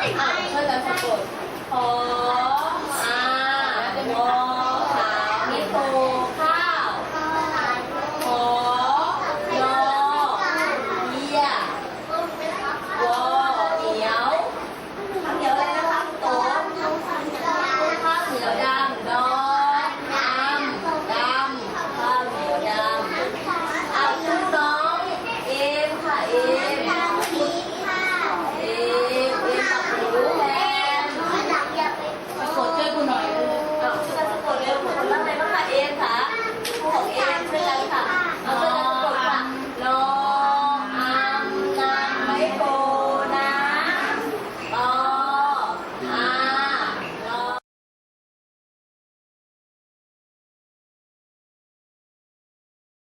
ไม่ใช่เธอจะสะกดขอ